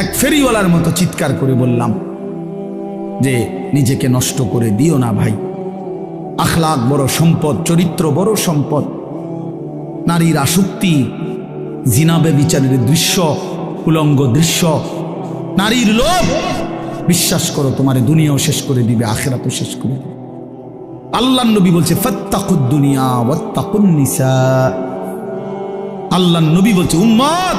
এক ফেরিওয়ালার মতো চিৎকার করে বললাম, যে নিজেকে নষ্ট করে দিও না ভাই। আখলাক বড় সম্পদ, চরিত্র বড় সম্পদ। নারীর আসক্তি জিনাবে বিচারের দৃশ্য, উলঙ্গ দৃশ্য। নারীর লোভ, বিশ্বাস করো তোমার দুনিয়াও শেষ করে দিবে, আখেরাতও শেষ করে দিবে। আল্লাহ নবী বলছে, ফত্তাকুদ দুনিয়া, ওয়াত্তাকুন নিসা। আল্লাহ নবী বলছে, উম্মত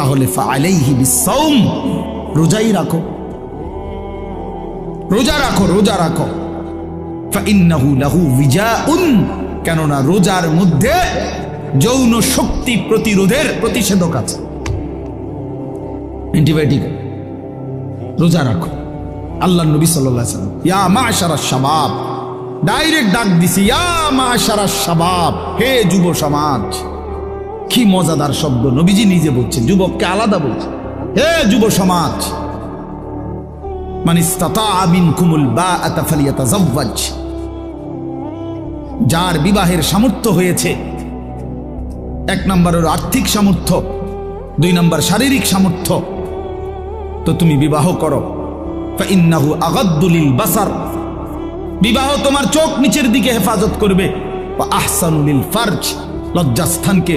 তাহলে রোজাই রাখো। রোজা রাখো রোজা রাখো। কেননা রোজার মধ্যে যৌন শক্তি প্রতিরোধের প্রতিষেধক আছে। অ্যান্টিবায়োটিক, রোজা রাখো। আল্লাহ নবী সাল্লাম ইয়া মাশারা শাবাব ডাইরেক্ট ডাক দিছি, ইয়া মাশারা শাবাব হে যুব সমাজ কি মজাদার শব্দ নবীজি নিজে বলছেন, যুবককে আলাদা বলছে হে যুব সমাজ! মানে যার বিবাহের সামর্থ্য হয়েছে, এক নম্বরের আর্থিক সামর্থ্য, দুই নম্বর শারীরিক সামর্থ্য, তো তুমি বিবাহ করো। আগাদ্দুলিল বাসার। বিবাহ তোমার চোখ নিচের দিকে হেফাজত করবে। আহসানুলিল ফার্জ, লজ্জাস্থানকে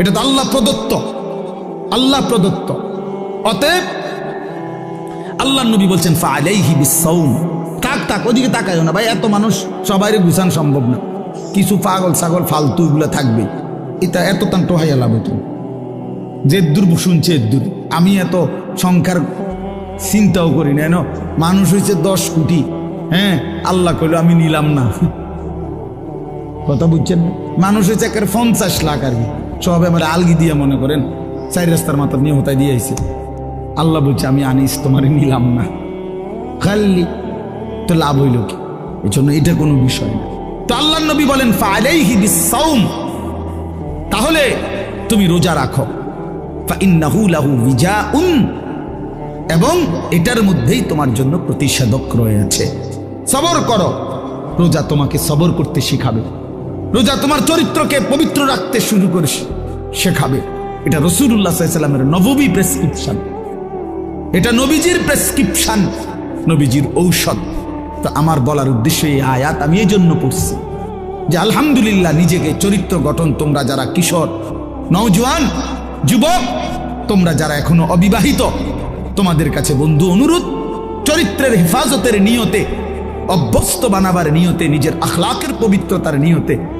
এটা তো আল্লাহ প্রদত্ত। আল্লাহ প্রদত্ত। অতএব আল্লাহ নবী বলছেন ফালাইহি বিসাউম তাক তাক ওদিকে তাকায় না। ভাই, এত মানুষ সবাই গুছান সম্ভব না। কিছু পাগল ছাগল ফালতু এগুলো থাকবে এটা এত তান টোহাইয়া লাভ হতো যে দূর শুনছে দূর আমি এত সংখ্যার চিন্তাও করি না। মানুষ হয়েছে দশ কোটি। হ্যাঁ আল্লাহ কইল, আমি নিলাম না। কথা বুঝছেন? মানুষ হয়েছে একের পঞ্চাশ লাখ আর কি। সব আমার আলগি দিয়ে মনে করেন, চার রাস্তার মাথা নিয়ে হতায় দিয়ে আইছে। আল্লাহ বলছে, আমি আনিস, তোমার নিলাম না। খাল্লি তো লাভ হইল কি? এই জন্য এটা কোনো বিষয় না। তো আল্লাহ নবী বলেন তাহলে তুমি রোজা রাখো। লাহু এবং এটার মধ্যেই তোমার জন্য প্রতিষেধক রয়েছে। সবর করো। রোজা তোমাকে সবর করতে শিখাবে। রোজা তোমার চরিত্রকে পবিত্র রাখতে শুরু করে শেখাবে। এটা রসুল্লাহ সাল্লামের নববী প্রেসক্রিপশন। এটা নবীজির প্রেসক্রিপশন, নবীজির ঔষধ। তো আমার বলার উদ্দেশ্যে এই আয়াত আমি এই জন্য পড়ছি যে আলহামদুলিল্লাহ নিজেকে চরিত্র গঠন, তোমরা যারা কিশোর, নওজোয়ান, যুবক, তোমরা যারা এখনও অবিবাহিত, তোমাদের কাছে বন্ধু অনুরোধ, চরিত্রের হেফাজতের নিয়তে, অভ্যস্ত বানাবার নিয়তে, নিজের আখলাকের পবিত্রতার নিয়তে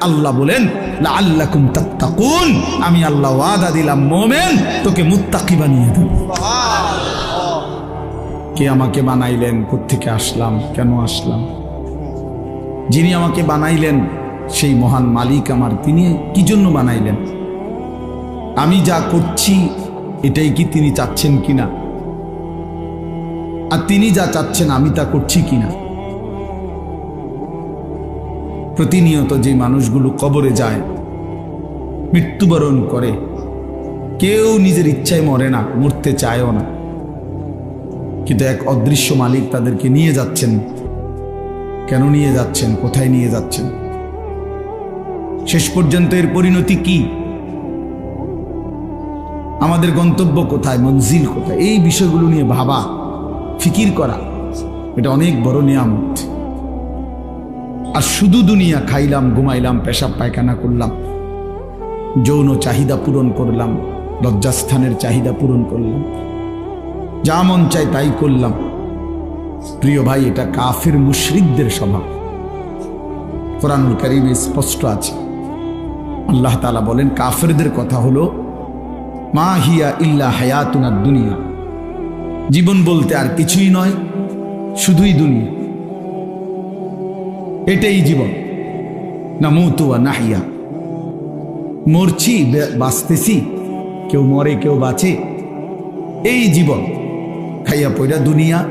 আল্লাহ বলেন আল্লাকুম তাত্তাকুন। আমি আল্লাহ ওয়াদা দিলাম, মোমেন, তোকে মুত্তাকি বানিয়ে দেব। কে আমাকে বানাইলেন? কোত্থেকে আসলাম? কেন আসলাম? যিনি আমাকে বানাইলেন, সেই মহান মালিক আমার। তিনি কি জন্য বানাইলেন? আমি যা করছি, এটাই কি তিনি চাচ্ছেন কিনা? আর তিনি যা চাচ্ছেন, আমি তা করছি কিনা? প্রতিনিয়ত যে মানুষগুলো কবরে যায়, মৃত্যুবরণ করে, কেউ নিজের ইচ্ছায় মরে না, মরতে চায়ও না। কিন্তু এক অদৃশ্য মালিক তাদেরকে নিয়ে যাচ্ছেন। কেন নিয়ে যাচ্ছেন? কোথায় নিয়ে যাচ্ছেন? শেষ পর্যন্ত এর পরিণতি কি? আমাদের গন্তব্য কোথায়? মঞ্জিল কোথায়? এই বিষয়গুলো নিয়ে ভাবা, ফিকির করা, এটা অনেক বড় নিয়ামত। আর শুধু দুনিয়া খাইলাম, ঘুমাইলাম, পেশাব পায়খানা করলাম, যৌন চাহিদা পূরণ করলাম, লজ্জাস্থানের চাহিদা পূরণ করলাম, যা মন চাই তাই করলাম। প্রিয় ভাই, এটা কাফের মুশরিকদের স্বভাব। কোরআনুল করিমে স্পষ্ট আছে। আল্লাহ তালা বলেন, কাফেরদের কথা হলো, মা হিয়া ইল্লা হায়াতুনার দুনিয়া জীবন বলতে আর কিছুই নয়, শুধুই দুনিয়া। এটাই জীবন। না মৌতুয়া নাহিয়া। মরছি বাঁচতেছি। কেউ মরে, কেউ বাঁচে। এই জীবন। খাইয়া পয়রা দুনিয়া।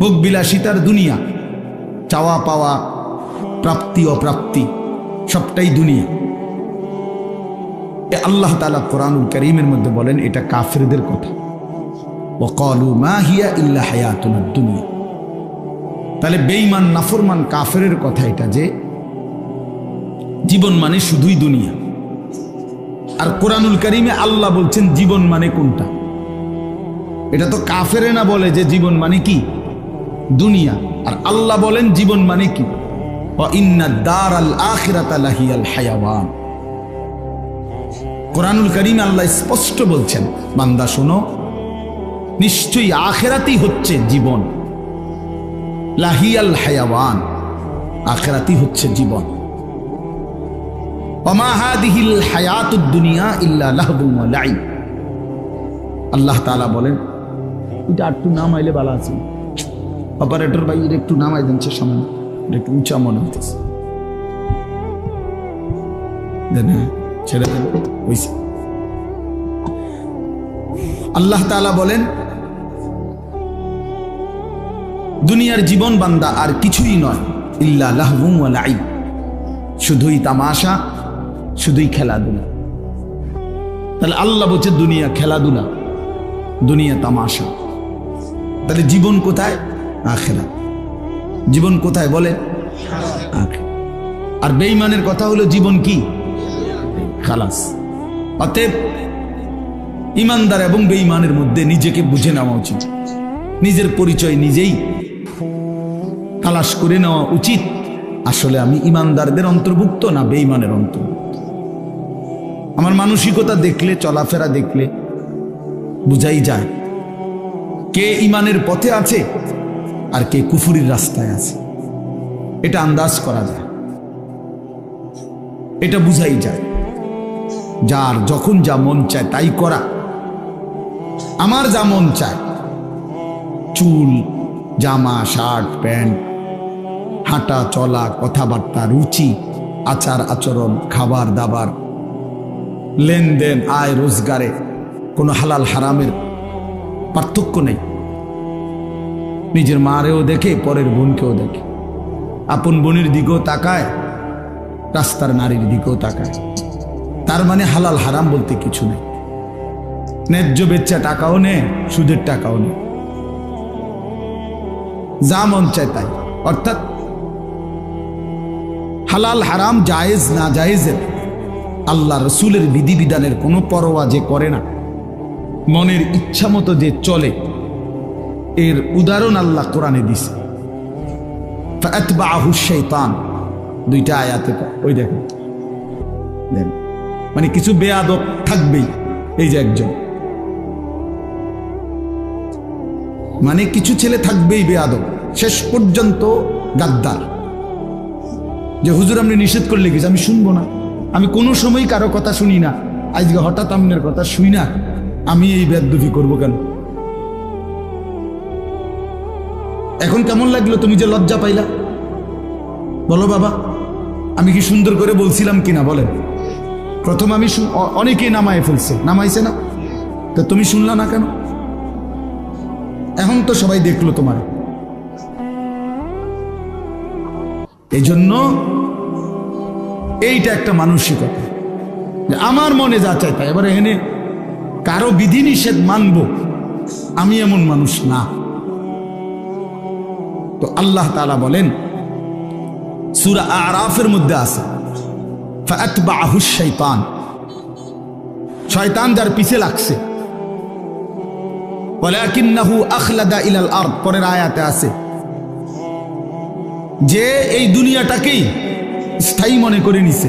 ভোগ বিলাসিতার দুনিয়া। চাওয়া পাওয়া, প্রাপ্তি, অপ্রাপ্তি, সবটাই দুনিয়া। এ আল্লাহ তালা কোরআনুল করিমের মধ্যে বলেন, এটা কাফেরদের কথা। ওকলু মা হিয়া ইল্লা হায়াতুনার দুনিয়া তাহলে বেঈমান, নাফরমান, কাফেরের কথা এটা যে জীবন মানে শুধুই দুনিয়া। আর কোরআনুল করিমে আল্লাহ বলছেন জীবন মানে কোনটা? এটা তো কাফেরে না বলে যে জীবন মানে কি? দুনিয়া। আর আল্লাহ বলেন জীবন মানে কি? কোরআনুল করিম আল্লাহ স্পষ্ট বলছেন, বান্দা শোনো, নিশ্চয়ই আখেরাতি হচ্ছে জীবন। লাহিয়াল হায়াওয়ান। আখেরাতি হচ্ছে জীবন। অমাহাদিহিল হায়াতুদ দুনিয়া আল্লাহ তাআলা বলেন এটা একটু নাম আইলে ভালো আছে। অপারেটর ভাই এটা একটু নামাই দেন সে সময় এটা একটু উঁচা মনে হইতেছে। দেন হ্যাঁ, ছেড়ে দেন আল্লাহ তাআলা বলেন দুনিয়ার জীবন বান্দা আর কিছুই নয়, ইল্লা লাহবুম শুধুই তামাশা, শুধুই খেলাধুলা। তাহলে আল্লাহ বলছে, দুনিয়া খেলাধুলা, দুনিয়া তামাশা। তাহলে জীবন কোথায়? আখেরা। জীবন কোথায় বলে? আর বেঈমানের কথা হলো জীবন কি? খালাস। অতএব ইমানদার এবং বেঈমানের মধ্যে নিজেকে বুঝে নেওয়া উচিত। নিজের পরিচয় নিজেই তালাশ করে নেওয়া উচিত। আসলে আমি ইমানদারদের অন্তর্ভুক্ত না, বেঈমানের অন্তর্ভুক্ত। আমার মানসিকতা দেখলে, চলাফেরা দেখলে বুঝাই যায় কে ইমানের পথে আছে আর কে কুফুরির রাস্তায় আছে। এটা আন্দাজ করা যায়। এটা বুঝাই যায়। যার যখন যা মন চায় তাই করা। আমার যা মন চায়। চুল, জামা, শার্ট, প্যান্ট হাঁটা, চলা, কথাবার্তা, রুচি, আচার, আচরণ, খাবার, দাবার, লেনদেন, আয়, রোজগারে কোনো হালাল, হারামের পার্থক্য নেই। নিজের মারেও দেখে, পরের বোনকেও দেখে। আপন বোনের দিকেও তাকায়, রাস্তার নারীর দিকেও তাকায়। তার মানে হালাল, হারাম বলতে কিছু নেই। ন্যায্য বেচ্চা টাকাও নেই সুদের টাকাও নেই যা মন চায় তাই। অর্থাৎ হালাল, হারাম, জায়েজ, না জায়েজের। আল্লাহ রসুলের বিধিবিধানের কোনো পরোয়া যে করে না। মনের ইচ্ছা মতো যে চলে, এর উদাহরণ আল্লাহ কোরআনে দিছে। শাইতান দুইটা আয়াতে ওই দেখেন। দেখেন। মানে কিছু বেয়াদব থাকবেই এই যে একজন। মানে কিছু ছেলে থাকবেই বেয়াদব। শেষ পর্যন্ত গাদ্দার। যে হুজুর আপনি নিষেধ করলে গেছে আমি শুনব না। আমি কোনো সময় কারও কথা শুনি না। আজকে হঠাৎ আপনার কথা শুই না। আমি এই বেদবি করব কেন? এখন কেমন লাগল তুমি যে লজ্জা পাইলা? বলো বাবা, আমি কি সুন্দর করে বলছিলাম কিনা বলেন। প্রথম আমি অনেকেই নামায় ফেলছে। নামাইছে না? তো তুমি শুনলা না কেন? এখন তো সবাই দেখল তোমার। এই জন্য এইটা একটা মানসিকতা। আমার মনে যা চাই তাই। এবার এখানে কারও বিধিনিষেধ মানবো, আমি এমন মানুষ না। তো আল্লাহ তাআলা বলেন, সূরা আরাফের মধ্যে আছে শাইতান শয়তান। যার পিছে লাগছে। পরের আয়াতে আছে যে এই দুনিয়াটাকেই স্থায়ী মনে করে নিছে।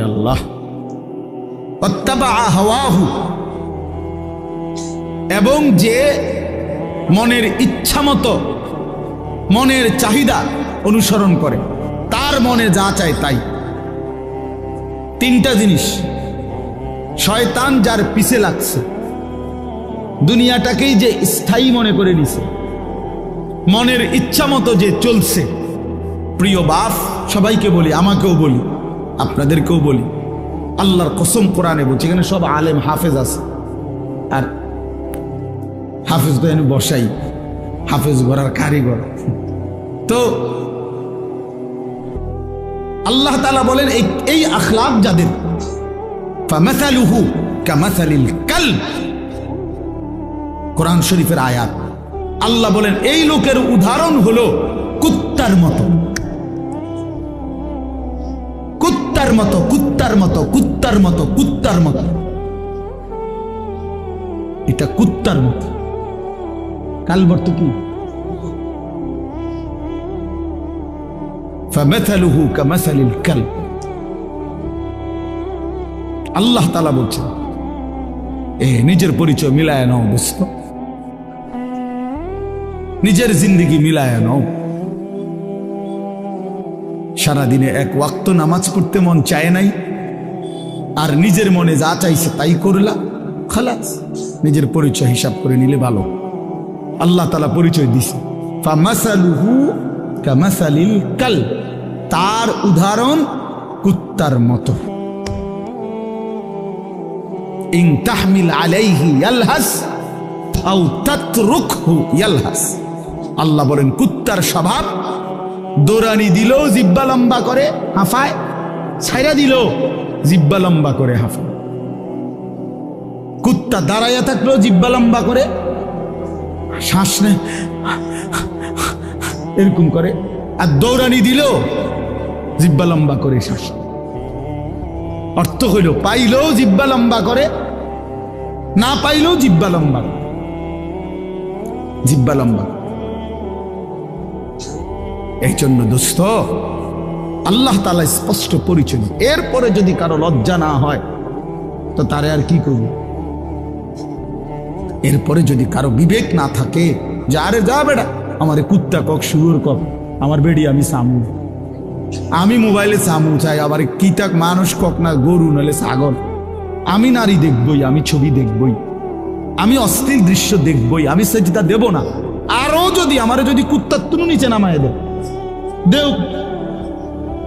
আল্লাহ। এবং যে মনের ইচ্ছা মতো, মনের চাহিদা অনুসরণ করে, তার মনে যা চায় তাই। তিনটা জিনিস, শয়তান যার পিছে লাগছে। দুনিয়াটাকেই যে স্থায়ী মনে করে নিছে। মনের ইচ্ছা মতো যে চলছে। প্রিয় বাপ, সবাইকে বলি, আমাকেও বলি, আপনাদেরকেও বলি, আল্লাহর কসম কোরআনে বলছি, এখানে সব আলেম হাফেজ আছে। আর হাফেজ তো বসাই, হাফেজ গড়ার কারিগর। তো আল্লাহ তালা বলেন, এই এই আখলাক যাদের কামাসালিল কালব। কোরআন শরীফের আয়াত আল্লাহ বলেন এই লোকের উদাহরণ হলো কুত্তার মতো কুত্তার মতো কুত্তার মতো কুত্তার মতো কুত্তার মতো এটা কুত্তার মতো কালবর্ত কি فمثله كمثل الكلب আল্লাহ তালা বলছেন এ নিজের পরিচয় মিলায় নাও দোস্ত নিজের জিন্দিগি মিলায় নাও। সারাদিনে এক ওয়াক্ত নামাজ পড়তে মন চায় নাই, আর নিজের মনে যা চাইছে তাই করলা। খালাস, নিজের পরিচয় হিসাব করে নিলে ভালো। আল্লাহ তালা পরিচয় দিছে। কাল, তার উদাহরণ কুত্তার মতো। ইন তাহমিল আলাইহি ইয়ালহাস, আও তাতরুকহু ইয়ালহাস। আল্লাহ বলেন, কুত্তার স্বভাব। দৌড়ানি দিল জিব্বা লম্বা করে, হাফায়। ছাইরা দিল জিব্বা লম্বা করে, হাফায়। কুত্তা দাঁড়াইয়া থাকলেও জিব্বা লম্বা করে, শ্বাস এরকম করে। আর দৌড়ানি দিলেও জিব্বা লম্বা করে, শ্বাস অর্থ হইল, পাইলেও জিব্বা লম্বা করে, না পাইলেও জিব্বা লম্বা জিব্বা লম্বা। এই জন্য দোস্ত, আল্লাহ তালা স্পষ্ট পরিচয় এরপরে যদি কারও লজ্জা না হয়, তো তারে আর কি করবে? এরপরে যদি কারও বিবেক না থাকে, যে আরে যা বেড়া আমার কুত্তা কক, শুয়োর কক, আমার বেড়ি আমি সামু। আমি মোবাইলে সামু চাই, আবার কিতাক মানুষ কক না, গরু নালে ছাগল। আমি নারী দেখবই, আমি ছবি দেখবই। আমি অস্থির দৃশ্য দেখবই, আমি সেজদা দেব না। আরও যদি, আমারে যদি কুত্তার তুনু নিচে নামায় দেব দেও।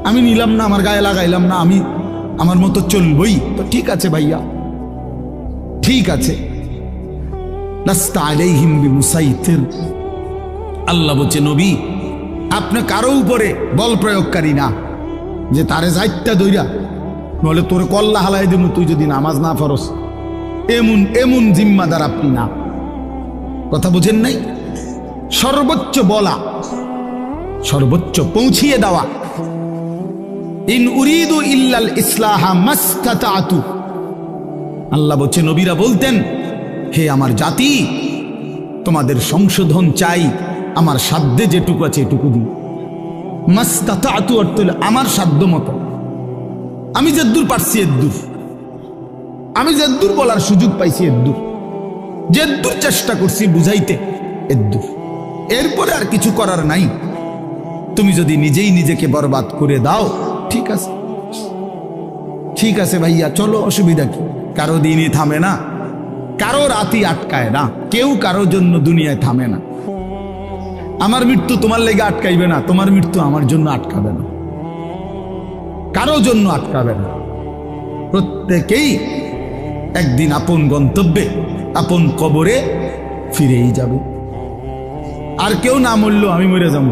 আমি নিলাম না, আমার গায়ে লাগাইলাম না, আমি আমার মতো চলবই। তো ঠিক আছে ভাইয়া। ঠিক আছে। আল্লাহ বলছে, নবী, আপনি কারও উপরে বল প্রয়োগকারী না, যে তারে যাইতটা দইরা। বলে, তোর কল্লা হালাই দেবো তুই যদি নামাজ না ফরস। এমন এমন জিম্মাদার আপনি না। কথা বুঝেন নাই? সর্বোচ্চ বলা। সর্বোচ্চ পৌঁছিয়ে দেওয়া। ইন উরিদু ইল্লাল ইসলাহা মাস্তাতাতু। আল্লাহ বলছে, নবীরা বলতেন, হে আমার জাতি, তোমাদের সংশোধন চাই, আমার সাধ্যে যেটুকু আছে এটুকু দিই মাস্তাতাতু অর্থ আমার সাধ্য মতো। আমি যেদূর পারছি এদ্দুর আমি যেদূর বলার সুযোগ পাইছি এদ্দুর যেদূর চেষ্টা করছি বুঝাইতে এদ্দুর এরপরে আর কিছু করার নাই। তুমি যদি নিজেই নিজেকে বরবাদ করে দাও, ঠিক আছে। ঠিক আছে ভাইয়া, চলো, অসুবিধা কি? কারও দিনই থামে না। কারও রাতই আটকায় না। কেউ কারও জন্য দুনিয়ায় থামে না। আমার মৃত্যু তোমার লেগে আটকাইবে না, তোমার মৃত্যু আমার জন্য আটকাবে না। কারও জন্য আটকাবে না। প্রত্যেকেই একদিন আপন গন্তব্যে, আপন কবরে ফিরেই যাবে। আর কেউ না মরল আমি মরে যাব।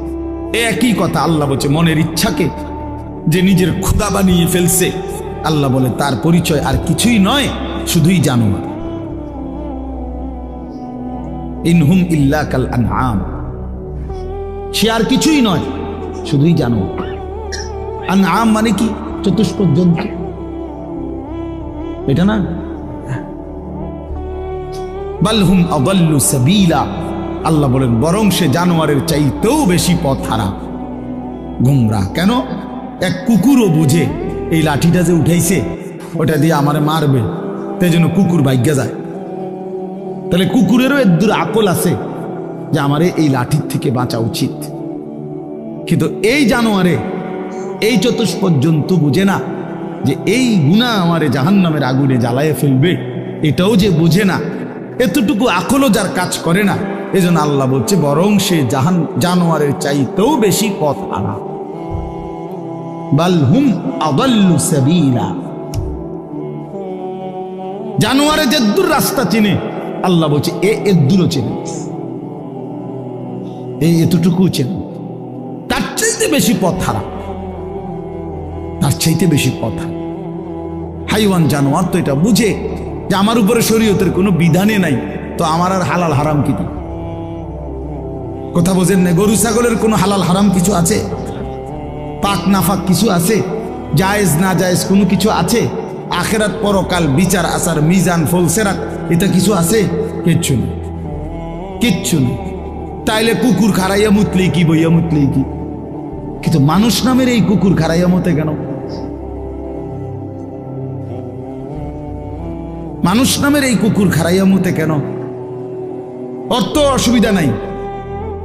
একই কথা আল্লাহ বলছে, মনের ইচ্ছাকে যে নিজের ক্ষুদা বানিয়ে ফেলছে, আল্লাহ বলে, তার পরিচয় আর কিছুই নয়, শুধুই জানোয়ার ইনহুম ইল্লা কাল আনআম। সে আর কিছুই নয়, শুধুই জানোয়ার আনআম মানে কি? চতুষ্পদ জন্তু। এটা না? বালহুম আদাল্লু সাবিলা। আল্লাহ বলেন, বরং সে জানোয়ারের চাইতেও বেশি পথ হারা গুমরা। কেন? এক কুকুরও বুঝে এই লাঠিটা যে উঠাইছে, ওটা দিয়ে আমারে মারবে তাই জন্য কুকুর ভাগ্যা যায়। তাহলে কুকুরেরও এদূর আকল আছে যে আমারে এই লাঠির থেকে বাঁচা উচিত। কিন্তু এই জানোয়ারে এই চতুষ্পদ পর্যন্ত বুঝে না যে এই গুণা আমারে জাহান্নামের আগুনে জ্বালায় ফেলবে, এটাও যে বুঝে না, এতটুকু আকলও যার কাজ করে না এজন্য আল্লাহ বলছে, বরং সে জাহান, জানোয়ারের চাইতেও বেশি পথ হারা বাল হুম আদাল্লু সাবিলা। জানোয়ারে যেদ্দুর রাস্তা চিনে। আল্লাহ বলছে, এ এদ্দুরও চেনে। এই এতটুকু চেনে। তার চাইতে বেশি পথ হারা তার চাইতে বেশি পথ হাইওয়ান জানোয়ার তো এটা বুঝে যে আমার উপরে শরীয়তের কোনো বিধানে নাই, তো আমার আর হালাল হারাম কি? কথা বোঝেন না, গরু ছাগলের কোনো হালাল, হারাম কিছু আছে? পাক, নাফাক কিছু আছে? জায়েজ, না জায়েজ কোনো কিছু আছে? আখেরাত, পরকাল, বিচার, আচার, মিজান ফলসেরাত এটা কিছু আছে? কিচ্ছু নেই। কিচ্ছু নেই। তাইলে কুকুর খারাইয়া মুতলেই কি, বইয়া মুতলেই কি? কিন্তু মানুষ নামের এই কুকুর খারাইয়া মতে কেন? মানুষ নামের এই কুকুর খারাইয়া মতে কেন? অর্থ অসুবিধা নাই।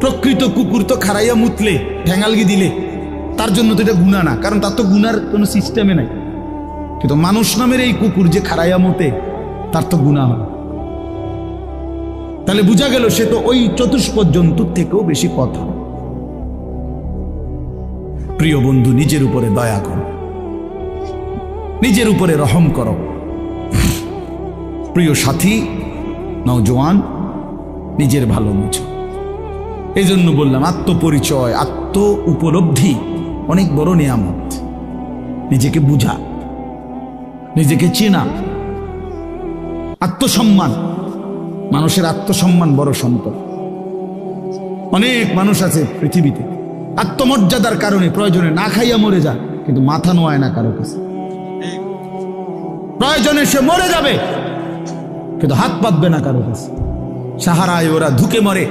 প্রকৃত কুকুর তো খারাইয়া মুতলে ঠ্যাঙ্গালগি দিলে। তার জন্য তো এটা গুণা না, কারণ তার তো গুনার কোনো সিস্টেমে নাই। কিন্তু মানুষ নামের এই কুকুর যে খারাইয়া মতে, তার তো গুণা হয়। তাহলে বোঝা গেল সে তো ওই চতুষ্পদ জন্তুর থেকেও বেশি কথা। প্রিয় বন্ধু, নিজের উপরে দয়া করো। নিজের উপরে রহম করো। প্রিয় সাথী, নওজোয়ান, নিজের ভালো বুঝো এই জন্য বললাম, আত্মপরিচয় আত্ম উপলব্ধি অনেক বড় নিয়ামত। নিজেকে বুঝা, নিজেকে চেনা, আত্মসম্মান। মানুষের আত্মসম্মান বড় সম্পদ। অনেক মানুষ আছে পৃথিবীতে, আত্মমর্যাদার কারণে প্রয়োজনে না খাইয়া মরে যায়, কিন্তু মাথা নোয়ায় না কারও কাছে। প্রয়োজনে সে মরে যাবে, কিন্তু হাত পাতবে না কারও কাছে। সাহারায় ওরা ধুকে মরে।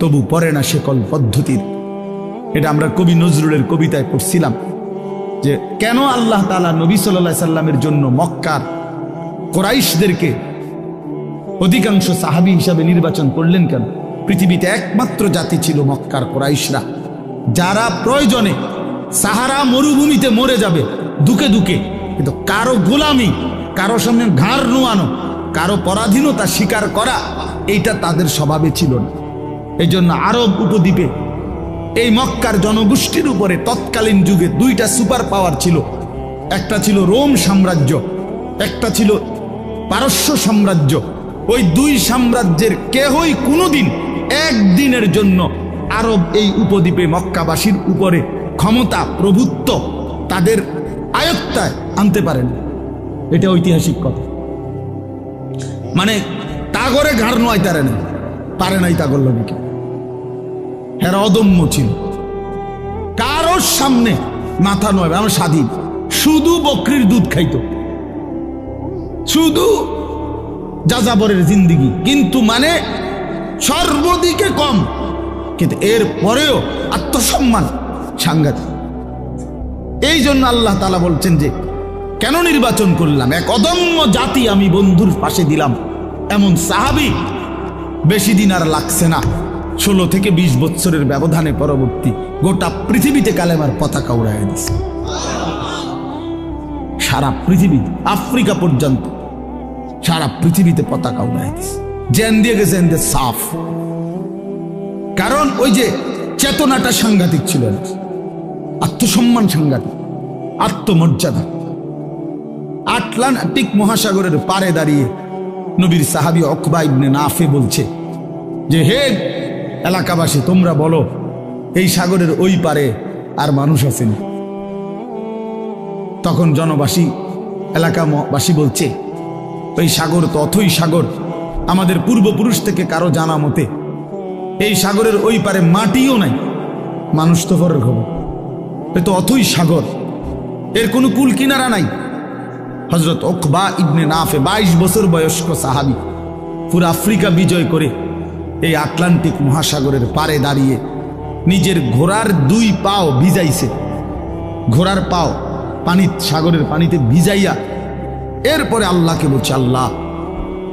তবু পরে না সেকল পদ্ধতির। এটা আমরা কবি নজরুলের কবিতায় পড়ছিলাম যে কেন আল্লাহ তালা নবী সাল্লা সাল্লামের জন্য মক্কার কোরাইশদেরকে অধিকাংশ সাহাবি হিসাবে নির্বাচন করলেন কেন? পৃথিবীতে একমাত্র জাতি ছিল মক্কার কোরাইশরা। যারা প্রয়োজনে সাহারা মরুভূমিতে মরে যাবে, দুকে দুকে। কিন্তু কারও গোলামি, কারও সামনে ঘাড় নোয়ানো, কারও পরাধীনতা স্বীকার করা, এইটা তাদের স্বভাবে ছিল না। এই জন্য আরব উপদ্বীপে এই মক্কার জনগোষ্ঠীর উপরে তৎকালীন যুগে দুইটা সুপার পাওয়ার ছিল। একটা ছিল রোম সাম্রাজ্য, একটা ছিল পারস্য সাম্রাজ্য। ওই দুই সাম্রাজ্যের কেহই কোনোদিন একদিনের জন্য আরব এই উপদ্বীপে মক্কাবাসীর উপরে ক্ষমতা, প্রভুত্ব তাদের আয়ত্তায় আনতে পারেন। এটা ঐতিহাসিক কথা। মানে তাগরে ঘাড় নয় তারে না, পারে নাই তাগর লোকে এরা অদম্য ছিল। কারোর সামনে মাথা নয়, আমার স্বাধীন। শুধু বকরির দুধ খাইত। শুধু যাযাবরের জিন্দিগি। কিন্তু মানে সর্বদিকে কম। কিন্তু এর পরেও আত্মসম্মান সাংঘাতিক। এই জন্য আল্লাহ তালা বলছেন যে, কেন নির্বাচন করলাম? এক অদম্য জাতি আমি বন্ধুর পাশে দিলাম। এমন সাহাবি বেশি দিন আর লাগছে না। ষোলো থেকে বিশ বছরের ব্যবধানে পরবর্তী গোটা পৃথিবীতে কালেমার পতাকা উড়াই দিছে। সারা পৃথিবী, আফ্রিকা পর্যন্ত সারা পৃথিবীতে পতাকা উড়াই দিছে। জেন দিয়ে গেছে সাফ। কারণ ওই যে চেতনাটা সাংঘাতিক ছিল আত্মসম্মান সাংঘাতিক, আত্মমর্যাদা। আটলান্টিক মহাসাগরের পারে দাঁড়িয়ে নবীর সাহাবি অকবা ইবনে নাফে বলছে যে, হে এলাকাবাসী, তোমরা বলো, এই সাগরের ওই পারে আর মানুষ আছেন তখন জনবাসী, এলাকাবাসী বলছে ওই সাগর তো অথই সাগর। আমাদের পূর্বপুরুষ থেকে কারও জানা মতে, এই সাগরের ওই পারে মাটিও নাই। মানুষ তো পরের খবর। এ তো অথই সাগর। এর কোনো কুল কিনারা নাই। হজরত ওকবা ইবনে নাফে বাইশ বছর বয়স্ক সাহাবি, পুরো আফ্রিকা বিজয় করে এই আটলান্টিক মহাসাগরের পারে দাঁড়িয়ে নিজের ঘোড়ার দুই পাও ভিজাইছে। ঘোড়ার পাও পানি সাগরের পানিতে ভিজাইয়া এরপরে আল্লাহকে বলছে, আল্লাহ,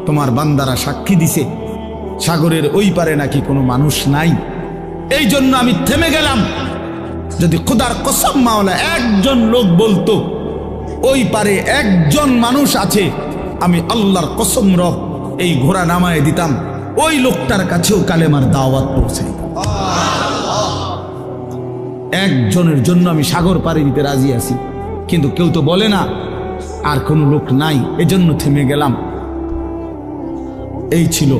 তোমার বান্দারা সাক্ষী দিছে। সাগরের ওই পারে নাকি কোনো মানুষ নাই। এই জন্য আমি থেমে গেলাম। যদি খুদার কসম মাওলা একজন লোক বলতো, ওই পারে একজন মানুষ আছে, আমি আল্লাহর কসম রব এই ঘোড়া নামায় দিতাম। ওই লোকটার কাছেও কালেমার দাওয়াত পৌঁছাই একজনের জন্য আমি সাগর পাড়ি দিতে রাজি আছি, কিন্তু কেউ তো বলে না, আর কোনো লোক নাই, এজন্য থেমে গেলাম। এই ছিল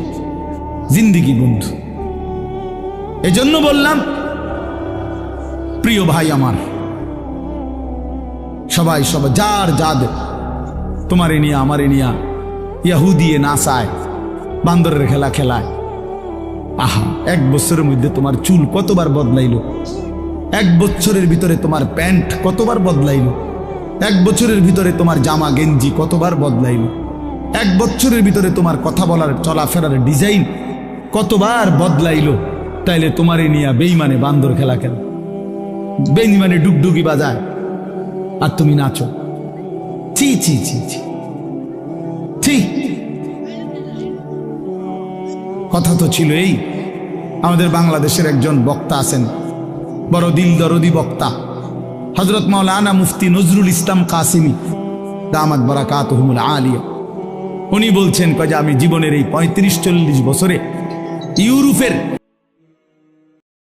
জিন্দিগি বন্ধু। এজন্য বললাম, প্রিয় ভাই আমার, সবাই সবাই যার যাদ তোমার নিয়া আমার নিয়া, ইয়াহুদিয়ে নাসায় বান্দরের খেলা খেলায়। আহা, এক বছরের মধ্যে তোমার চুল কতবার বদলাইলো? এক বছরের ভিতরে তোমার প্যান্ট কতবার বদলাইলো? এক বছরের ভিতরে তোমার জামা, গেঞ্জি কতবার বদলাইলো? এক বছরের ভিতরে তোমার কথা বলার, চলাফেরার ডিজাইন কতবার বদলাইলো? তাইলে তোমারে নিয়া বেইমানে বান্দর খেলা খেলা বেইমানে ডুগডুগি বাজায়। আর তুমি নাচো। চি চি চি চি ঠিক কথা তো ছিল এই আমাদের বাংলাদেশের একজন বক্তা আছেন, বড় দিল দরদি বক্তা। হজরত মৌলানা মুফতি নজরুল ইসলাম কাসিমি, দামাত বারাকাত আলিয়া। উনি বলছেন যে আমি জীবনের এই পঁয়ত্রিশ চল্লিশ বছরে ইউরোপের